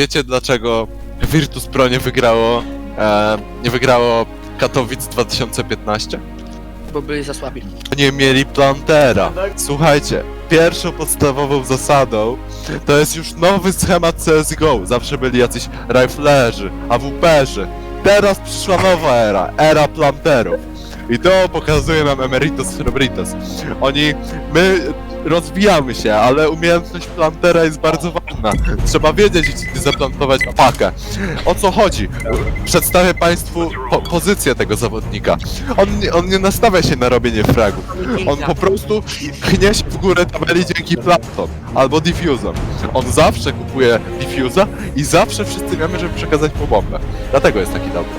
wiecie dlaczego Virtus Pro nie wygrało, e, nie wygrało Katowic 2015? Bo byli za słabi. Nie mieli plantera. Słuchajcie, pierwszą podstawową zasadą to jest już nowy schemat CSGO. Zawsze byli jacyś riflerzy, AWP-zy. Teraz przyszła nowa era, era planterów. I to pokazuje nam Emeritus Cerebritus. Oni, my rozwijamy się, ale umiejętność plantera jest bardzo ważna. Trzeba wiedzieć, gdzie zaplantować pakę. O co chodzi? Przedstawię Państwu po pozycję tego zawodnika. On, nie- on nie nastawia się na robienie fragów. On po prostu chnie się w górę tabeli dzięki plantom albo diffuzom. On zawsze kupuje diffusa i zawsze wszyscy wiemy, żeby przekazać po bombę. Dlatego jest taki dobry.